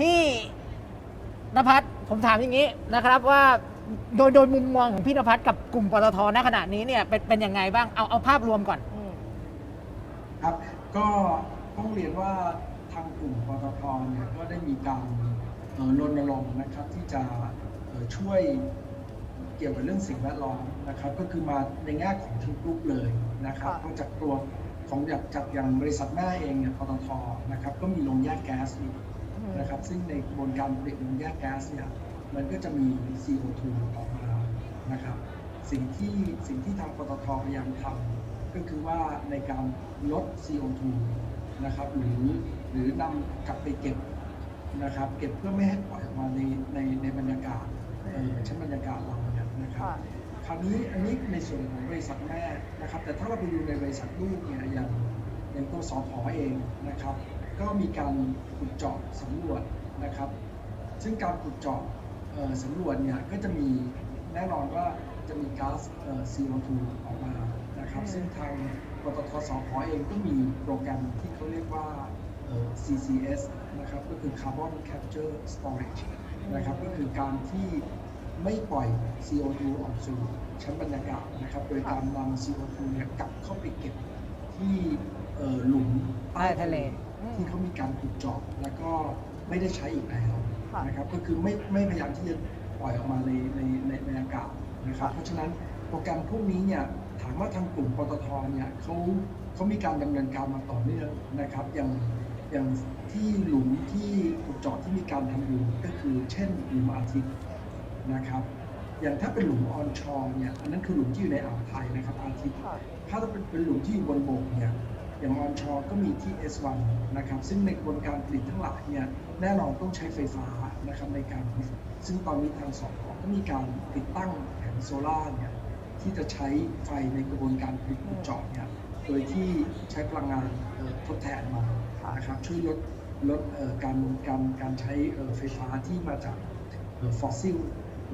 พี่นภัสผมถามอย่างนี้นะครับว่าโดยโดยมุมมองของพี่นภัสกับกลุ่มปตทณขณะนี้เนี่ยเป็นเป็นยังไงบ้างเอาเอาภาพรวมก่อนอืมครับ ก็ต้องเรียนว่าทางกลุ่มปตทเนี่ยก็ได้มีการเอ่อรณรงค์นะครับที่จะเอ่อช่วยเกี่ยวกับเรื่องสิ่งแวดล้อมนะครับ ก็คือมาในแง่ของทั้งกรุ๊ปเลยนะครับค่ะต้องจากตัวของจากจากอย่างบริษัทแม่เองเนี่ยปตทนะครับก็มีโรงแยกแก๊สอยู่อืม นะครับซึ่งในกระบวนการผลิตโรงแยกแก๊สเนี่ยมันก็จะมี CO2 ออกมานะครับสิ่งที่สิ่งที่ทางปตทพยายามทำก็คือว่าในการลด CO2 นะครับหรือหรือนำกลับไปเก็บนะครับเก็บเพื่อไม่ให้ปล่อยออกมาในในในบรรยากาศเอ่อชั้นบรรยากาศเราเนี่ยนะครับค่ะคราวนี้อันนี้ในส่วนของบริษัทแม่นะครับแต่ถ้าเราไปดูในบริษัทลูกเนี่ยอย่างอย่างตัวสอพอเองนะครับ ก็มีการขุดเจาะสำรวจนะครับ ซึ่งการขุดเจาะเอ่อสำรวจเนี่ยก็จะมีแน่นอนว่าจะมีก๊าซเอ่อ CO2 ออกมานะครับ ซึ่งทางปตทสพเองก็มีโปรแกรมที่เขาเรียกว่าเอ่อ CCS นะครับก็คือ Carbon Capture Storage นะครับก็คือการที่ไม่ปล่อย CO2 ออกสู่ชั้นบรรยากาศนะครับ โดยการนำ CO2 เนี่ยกลับเข้าไปเก็บที่เอ่อหลุมใต้ทะเลอืม ที่เขามีการขุดเจาะแล้วก็ไม่ได้ใช้อีกแล้วค่ะนะครับก็คือไม่ไม่พยายามที่จะปล่อยออกมาในในในในอากาศนะครับค่ะเพราะฉะนั้นโปรแกรมพวกนี้เนี่ยถามว่าทางกลุ่มปตทเนี่ยเขาเขามีการดำเนินการมาต่อเนื่องนะครับ อย่างอย่างที่หลุมที่ขุดเจาะที่มีการทำอยู่ก็คือเช่นหลุมอาทิตย์นะครับอย่างถ้าเป็นหลุมออนชอร์เนี่ยอันนั้นคือหลุมที่อยู่ในอ่าวไทยนะครับอาทิตย์ค่ะถ้าเป็นเป็นหลุมที่อยู่บนบกเนี่ย อย่างออนชอร์ก็มีที่ S1 นะครับ ซึ่งในกระบวนการผลิตทั้งหลายเนี่ยแน่นอนต้องใช้ไฟฟ้านะครับในการผลิตซึ่งตอนนี้ทางสพก็มีการติดตั้งแผงโซล่าร์เนี่ยที่จะใช้ไฟในกระบวนการผลิตขุดเจาะเนี่ยโดยที่ใช้พลังงานเอ่อทดแทนมานะครับช่วยลดลดเอ่อการการการใช้เอ่อไฟฟ้าที่มาจากฟอสซิล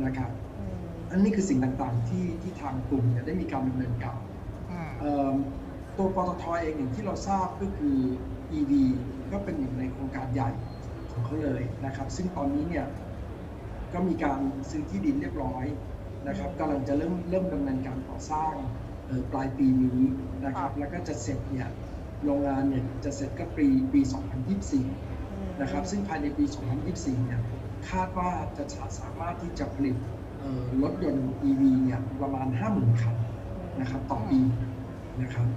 นะครับอืมอันนี้คือสิ่งต่างๆที่ที่ทางกลุ่มเนี่ยได้มีการดำเนินการอืมเอิ่ม ตัวปตทเองอย่างที่เราทราบก็คือ EV ก็เป็นหนึ่งในโครงการใหญ่ของเขาเลยนะครับ ซึ่งตอนนี้เนี่ยก็มีการซื้อที่ดินเรียบร้อยนะครับกำลังจะเริ่มเริ่มดำเนินการก่อสร้างเอ่อปลายปีนี้นะครับ แล้วก็จะเสร็จเนี่ยโรงงานเนี่ยจะเสร็จก็ปีปี 2024 นะครับ ซึ่งภายในปี 2024 เนี่ยคาดว่าจะสามารถที่จะผลิตเอ่อรถยนต์ EV เนี่ยประมาณ 50,000 คันนะครับต่อปีนะครับ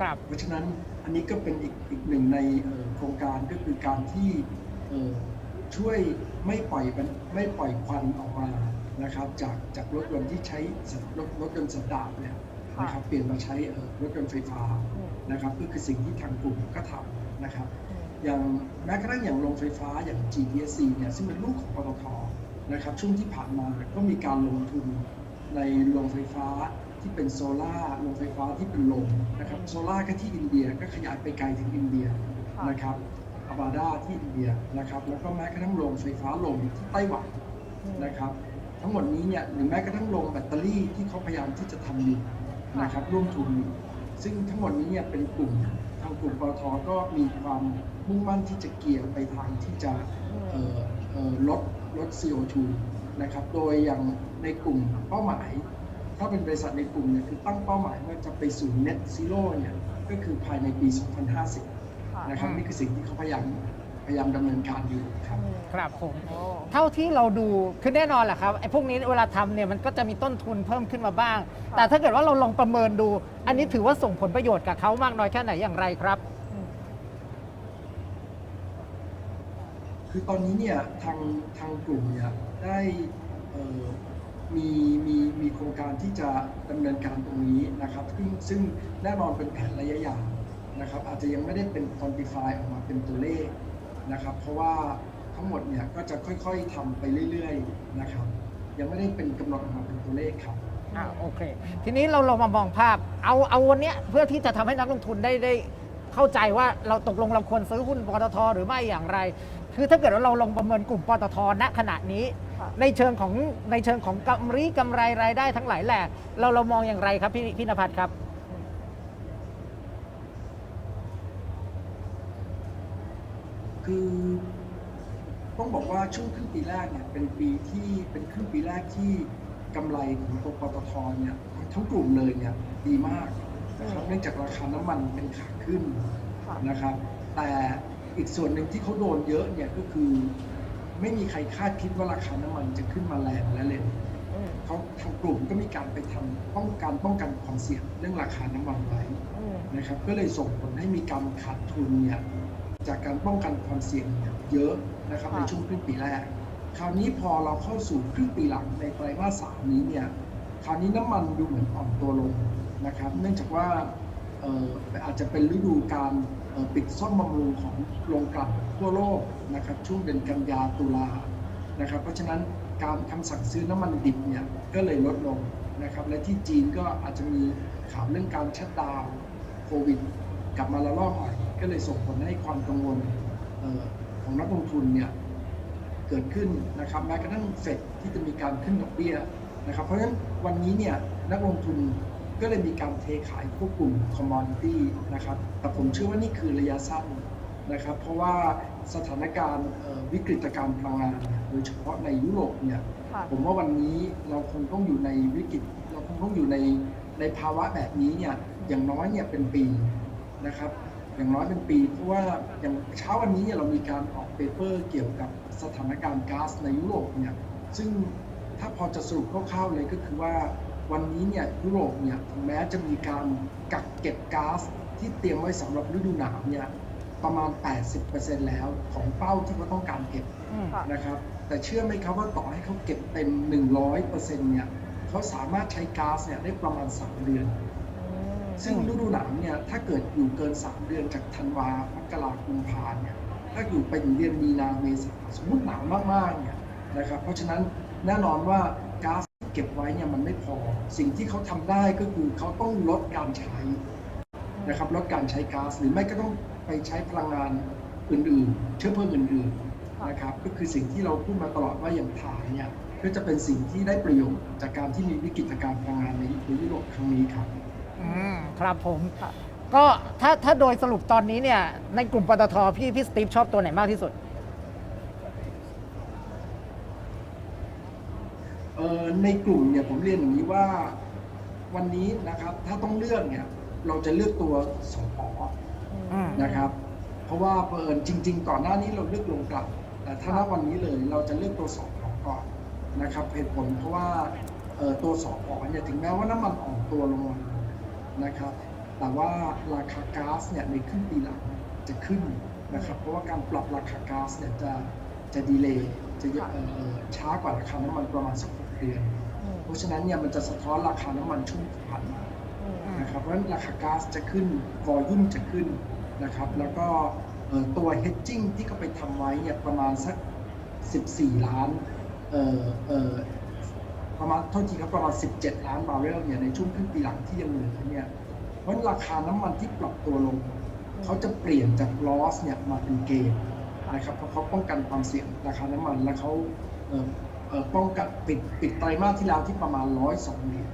ครับ เพราะฉะนั้นอันนี้ก็เป็นอีกอีกหนึ่งในเอ่อโครงการก็คือการที่เอ่อช่วยไม่ปล่อยมันไม่ปล่อยควันออกมานะครับ จากจากรถยนต์ที่ใช้สันรถรถยนต์สันดาปเนี่ยนะครับเปลี่ยนมาใช้เอ่อรถยนต์ไฟฟ้าอืมนะครับก็คือสิ่งที่ทางกลุ่มก็ทำนะครับอืมอย่างแม้กระทั่งอย่างโรงไฟฟ้าอย่าง GTSC เนี่ยซึ่งเป็นลูกของปตทนะครับช่วงที่ผ่านมาก็มีการลงทุนในโรงไฟฟ้า ที่เป็นโซลาร์โรงไฟฟ้าที่เป็นลมนะครับโซลาร์ก็ที่อินเดียก็ขยายไปไกลถึงอินเดียค่ะนะครับอาบาดาที่อินเดียนะครับแล้วก็แม้กระทั่งโรงไฟฟ้าลมที่ไต้หวันอืมนะครับทั้งหมดนี้เนี่ยหรือแม้กระทั่งโรงแบตเตอรี่ที่เขาพยายามที่จะทำอยู่นะครับร่วมทุนอยู่ซึ่งทั้งหมดนี้เนี่ยเป็นกลุ่มทางกลุ่มปตทก็มีความมุ่งมั่นที่จะเกี่ยวไปทางที่จะเอ่อเอ่อลดลด CO2 นะครับโดยอย่างในกลุ่มเป้าหมาย ถ้าเป็นบริษัทในกลุ่มเนี่ยคือตั้งเป้าหมายว่าจะไปสู่ net zero เนี่ยก็คือภายในปี 2050ค่ะนะครับนี่คือสิ่งที่เขาพยายามพยายามดำเนินการอยู่ครับอืมครับผมโอ้เท่าที่เราดูคือแน่นอนแหละครับไอ้พวกนี้เวลาทำเนี่ยมันก็จะมีต้นทุนเพิ่มขึ้นมาบ้างค่ะแต่ถ้าเกิดว่าเราลองประเมินดู อันนี้ถือว่าส่งผลประโยชน์กับเขามากน้อยแค่ไหนอย่างไรครับอืมคือตอนนี้เนี่ยทางทางกลุ่มเนี่ยได้เอ่อ มีมีมีโครงการที่จะดำเนินการตรงนี้นะครับ ซึ่งซึ่งแน่นอนเป็นแผนระยะยาวนะครับ อาจจะยังไม่ได้เป็น quantify ออกมาเป็นตัวเลขนะครับ เพราะว่าทั้งหมดเนี่ยก็จะค่อยๆทำไปเรื่อยๆนะครับ ยังไม่ได้เป็นกำหนดออกมาเป็นตัวเลขครับอ่าโอเค ทีนี้เราลองมามองภาพ เอาเอาวันเนี้ยเพื่อที่จะทำให้นักลงทุนได้ได้เข้าใจว่าเราตกลงเราควรซื้อหุ้นปตทหรือไม่อย่างไร คือถ้าเกิดว่าเราลองประเมินกลุ่มปตทณขณะนี้ ในเชิงของในเชิงของกำไรกำไรรายได้ทั้งหลายแหละเราเรามองอย่างไรครับพี่พี่นภัสครับ คือต้องบอกว่าช่วงครึ่งปีแรกเนี่ยเป็นปีที่เป็นครึ่งปีแรกที่กำไรของตัวปตทเนี่ยทั้งกลุ่มเลยเนี่ยดีมากนะครับเนื่องจากราคาน้ำมันเป็นขาขึ้นค่ะนะครับ แต่อีกส่วนหนึ่งที่เขาโดนเยอะเนี่ยก็คือ ไม่มีใครคาดคิดว่าราคาน้ำมันจะขึ้นมาแรงและเร็วอืมเขาทางกลุ่มก็มีการไปทำป้องกันป้องกันความเสี่ยงเรื่องราคาน้ำมันไว้อืมนะครับ ก็เลยส่งผลให้มีการขาดทุนเนี่ยจากการป้องกันความเสี่ยงเนี่ยเยอะนะครับค่ะในช่วงครึ่งปีแรก คราวนี้พอเราเข้าสู่ครึ่งปีหลังในไตรมาสสามนี้เนี่ยคราวนี้น้ำมันดูเหมือนอ่อนตัวลงนะครับ เนื่องจากว่าเอ่ออาจจะเป็นฤดูการเอ่อ ปิดซ่อมบำรุงของโรงกลั่นทั่วโลกนะครับช่วงเดือนกันยาตุลานะครับเพราะฉะนั้นการคำสั่งซื้อน้ำมันดิบเนี่ยก็เลยลดลงนะครับและที่จีนก็อาจจะมีข่าวเรื่องการชัดดาวโควิดกลับมาละลอกใหม่ก็เลยส่งผลให้ความกังวลของนักลงทุนเนี่ยเกิดขึ้นนะครับแม้กระทั่งเฟดที่จะมีการขึ้นดอกเบี้ยนะครับเพราะฉะนั้นวันนี้เนี่ยนักลงทุน ก็เลยมีการเทขายพวกกลุ่มคอมมอนตี้นะครับ แต่ผมเชื่อว่านี่คือระยะสั้นนะครับ เพราะว่าสถานการณ์เอ่อวิกฤตการณ์พลังงานเนี่ยโดยเฉพาะในยุโรปเนี่ยค่ะผมว่าวันนี้เราคงต้องอยู่ในวิกฤต เราคงต้องอยู่ในในภาวะแบบนี้เนี่ยอย่างน้อยเนี่ยเป็นปีนะครับ อย่างน้อยเป็นปี เพราะว่าอย่างเช้าวันนี้เนี่ยเรามีการออกเปเปอร์เกี่ยวกับสถานการณ์ก๊าซในยุโรปเนี่ยซึ่งถ้าพอจะสรุปคร่าวๆเลยก็คือว่า วันนี้เนี่ยยุโรปเนี่ยถึงแม้จะมีการกักเก็บก๊าซที่เตรียมไว้สำหรับฤดูหนาวเนี่ยประมาณ 80%แล้วของเป้าที่เขาต้องการเก็บอืมค่ะนะครับ แต่เชื่อไหมครับว่าต่อให้เขาเก็บเต็ม 100%เนี่ยเขาสามารถใช้ก๊าซเนี่ยได้ประมาณ 3 เดือนอืมซึ่งฤดูหนาวเนี่ยถ้าเกิดอยู่เกิน 3 เดือนจากธันวามกราคมพาเนี่ยถ้าอยู่ไปถึงเดือนมีนาเมษาสมมติหนาวมากๆเนี่ยนะครับเพราะฉะนั้นแน่นอนว่าก๊าซที่ เก็บไว้เนี่ยมันไม่พอ สิ่งที่เขาทำได้ก็คือเขาต้องลดการใช้นะครับลดการใช้ก๊าซหรือไม่ก็ต้องไปใช้พลังงานอื่นๆ เชื้อเพลิงอื่นๆนะครับก็คือสิ่งที่เราพูดมาตลอดว่าอย่างถ่านเนี่ยก็จะเป็นสิ่งที่ได้ประโยชน์จากการที่มีวิกฤตการพลังงานในยุโรปครั้งนี้ครับอืมครับผมก็ถ้าถ้าโดยสรุปตอนนี้เนี่ยในกลุ่มปตทพี่พี่สตีฟชอบตัวไหนมากที่สุด เอ่อ ในกลุ่มเนี่ยผมเรียนอย่างนี้ว่าวันนี้นะครับถ้าต้องเลือกเนี่ยเราจะเลือกตัวสปออืมนะครับ เพราะว่าเผอิญจริง ๆ ก่อนหน้านี้เราเลือกลงกลับ แต่ถ้าณวันนี้เลยเราจะเลือกตัวสองก่อนนะครับเหตุผลเพราะว่าเอ่อตัวสองเนี่ยถึงแม้ว่าน้ำมันอ่อนตัวลงมานะครับแต่ว่าราคาก๊าซเนี่ยในครึ่งปีหลังจะขึ้นนะครับ เพราะว่าการปรับราคาก๊าซเนี่ยจะจะดีเลย์จะเยอะเอ่อเอ่อช้ากว่าราคาน้ำมันประมาณสักหก เดือนอืมเพราะฉะนั้นเนี่ยมันจะสะท้อนราคาน้ำมันช่วงที่ผ่านมาอืมนะครับเพราะฉะนั้นราคาก๊าซจะขึ้นวอลลุ่มจะขึ้นนะครับ แล้วก็เอ่อตัว hedging ที่เขาไปทำไว้เนี่ยประมาณสัก 14 ล้านเอ่อเอ่อประมาณเท่าทีครับประมาณ 17 ล้านบาร์เรลเนี่ยในช่วงครึ่งปีหลังที่ยังเหลือเนี่ยเพราะฉะนั้นราคาน้ำมันที่ปรับตัวลง เขาจะเปลี่ยนจาก loss เนี่ยมาเป็นเกณ นะครับเพราะเขาป้องกันความเสี่ยงราคาน้ำมัน และเขาเอ่อเอ่อป้องกันปิดปิดไตรมาสที่แล้วที่ประมาณ 102เหรียญ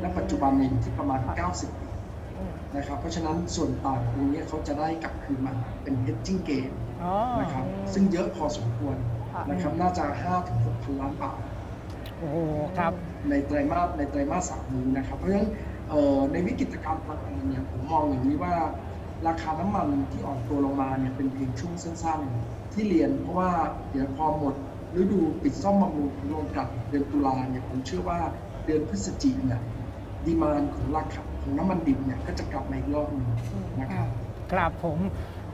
และปัจจุบันเนี่ยอยู่ที่ประมาณ 90เหรียญอืมนะครับเพราะฉะนั้นส่วนต่างตรงนี้เขาจะได้กลับคืนมาเป็น hedging gain อ๋อนะครับซึ่งเยอะพอสมควรค่ะนะครับน่าจะ5ถึง6พันล้านบาทโอ้โหครับในไตรมาสในไตรมาสสามนี้นะครับ เพราะฉะนั้นเอ่อในวิกฤตการณ์พลังงานเนี่ยผมมองอย่างนี้ว่าราคาน้ำมันที่อ่อนตัวลงมาเนี่ยเป็นเพียงช่วงสั้นๆ ที่เรียนเพราะว่าเดี๋ยวพอหมดฤดูปิดซ่อมบำรุงของโรงกลั่นเดือนตุลาเนี่ยผมเชื่อว่าเดือนพฤศจิกเนี่ยดีมานของราคาของน้ำมันดิบเนี่ยก็จะกลับมาอีกรอบหนึงนะครับ ครับผม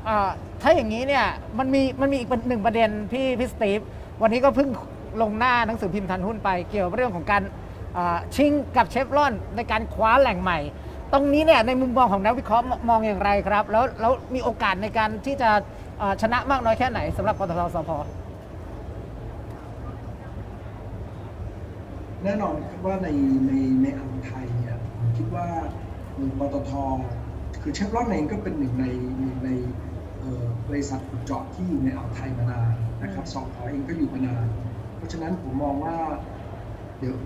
อ่าถ้าอย่างนี้เนี่ยมันมีมันมีอีกหนึ่งประเด็นพี่พี่สตีฟวันนี้ก็เพิ่งลงหน้าหนังสือพิมพ์ทันหุ้นไปเกี่ยวกับเรื่องของการอ่าชิงกับเชฟรอนในการคว้าแหล่งใหม่ ตรงนี้เนี่ยในมุมมองของนักวิเคราะห์มองอย่างไรครับ แล้วแล้วมีโอกาสในการที่จะ ชนะมากน้อยแค่ไหนสำหรับปตทสพแน่นอนครับว่าในในในอ่าวไทยเนี่ยผมคิดว่าเอ่อปตทคือเชฟรอนเองก็เป็นหนึ่งในหนึ่งในเอ่อบริษัทขุดเจาะที่อยู่ในอ่าวไทยมานานนะครับสอพอเองก็อยู่มานาน เพราะฉะนั้นผมมองว่าเดี๋ยว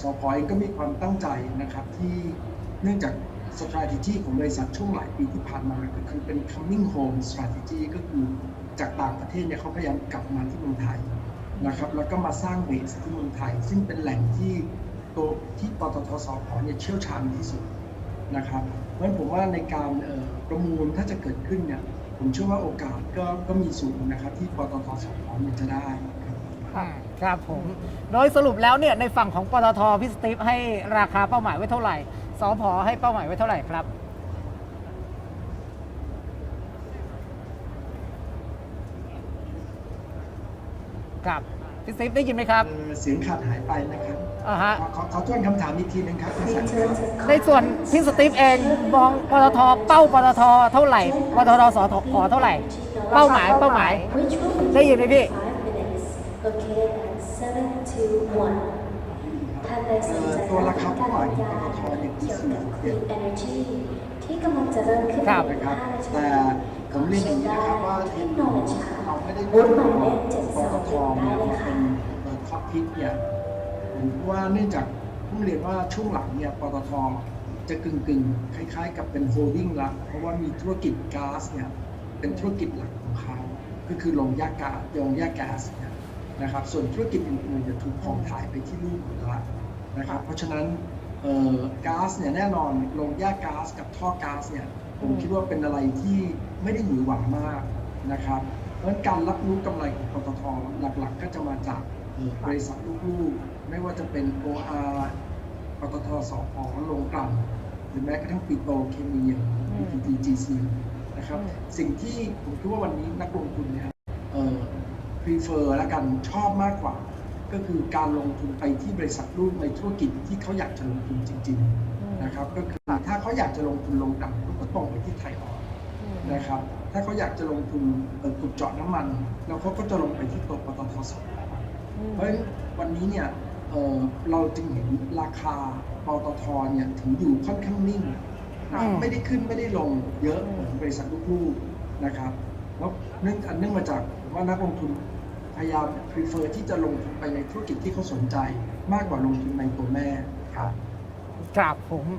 สอพอเองก็มีความตั้งใจนะครับที่เนื่องจาก strategy ของบริษัทช่วงหลายปีที่ผ่านมาก็คือเป็น coming home strategy ก็คือจากต่างประเทศเนี่ยเขาพยายามกลับมาที่เมืองไทยนะครับแล้วก็มาสร้างเบสที่เมืองไทย ซึ่งเป็นแหล่งที่ตัวที่ปตทสพเนี่ยเชี่ยวชาญที่สุดนะครับเพราะฉะนั้นผมว่าในการประมูลถ้าจะเกิดขึ้นเนี่ยผมเชื่อว่าโอกาสก็ก็มีสูงนะครับที่ปตทสพเนี่ยจะได้ครับอืมครับผม โดยสรุปแล้วเนี่ยในฝั่งของปตทพี่สตีฟให้ราคาเป้าหมายไว้เท่าไหร่ สพให้เป้าหมายไว้เท่าไหร่ครับครับพี่สตีฟได้ยินไหมครับเอ่อเสียงขาดหายไปนะครับอ่าฮะ ขอขอขอทวนคำถามอีกทีหนึงครับคุณสันครับในส่วนพี่สตีฟเองมองปตทเป้าปตทเท่าไหร่ปตทสทขอเท่าไหร่ เป้าหมายเป้าหมาย ได้ยินไหมพี่ ตัวราคาเป้าหมายของปตทเนี่ยคือสี่สิบเอ็ดที่กำลังจะเริ่มขึ้นครับนะครับแต่ผมเรียนอย่างนี้นะครับว่าเทคโนโลยีเราไม่ได้บูเริ่ธมหมายต้เลนขเจ็ดปสองตทได้เนี่ยเลยเป็ค่ะนท็อปพิทเนี่ยผมว่าเนื่องจากผมเรียนว่าช่วงหลังเนี่ยปตทจะกึ่งกึ่งๆคล้าย ๆ กับเป็นโฮลดิ้งละเพราะว่ามีธุรกิจก๊าซเนี่ยเป็นธุรกิจหลักของเขาก็คือโรงยาก๊าซโรงยาก๊าซเนี่ยนะครับส่วนธุรกิจอื่นๆจะถูกผ่องถ่ายไปที่ลูกหมดละ นะครับ เพราะฉะนั้นเอ่อก๊าซเนี่ยแน่นอนโรงยาก๊าซกับท่อก๊าซเนี่ยผมคิดว่าเป็นอะไรที่ไม่ได้หวือหวามากนะครับ เพราะฉะนั้นการรับรู้กำไรของปตทหลักๆ ก็จะมาจากเอ่อบริษัทลูกๆ ไม่ว่าจะเป็น OR ปตทสพโรงกลั่นหรือแม้กระทั่งปิโตรเคมีอย่าง PTTGC นะครับอืมสิ่งที่ผมคิดว่าวันนี้นักลงทุนเนี่ยเอ่อ prefer และกันชอบมากกว่า ก็คือการลงทุนไปที่บริษัทลูกในธุรกิจที่เขาอยากจะลงทุนจริง ๆนะครับ ก็คือถ้าเขาอยากจะลงทุนลงกลั่นเขาก็ตรงไปที่ไทยออยล์นะครับ ถ้าเขาอยากจะลงทุนเอ่อขุดเจาะน้ำมัน แล้วเขาก็จะลงไปที่ตัวปตทสพเพราะฉะนั้นวันนี้เนี่ยเอ่อเราจึงเห็นราคาปตทเนี่ยถึงอยู่ค่อนข้างนิ่งนะอืมไม่ได้ขึ้นไม่ได้ลงเยอะเหมือนบริษัทลูกๆนะครับ แล้วเนื่องอันเนื่องมาจากว่านักลงทุน พยายาม prefer ที่จะลงทุนไปในธุรกิจที่เขาสนใจ มากกว่าลงทุนในตัวแม่ครับ ครับผม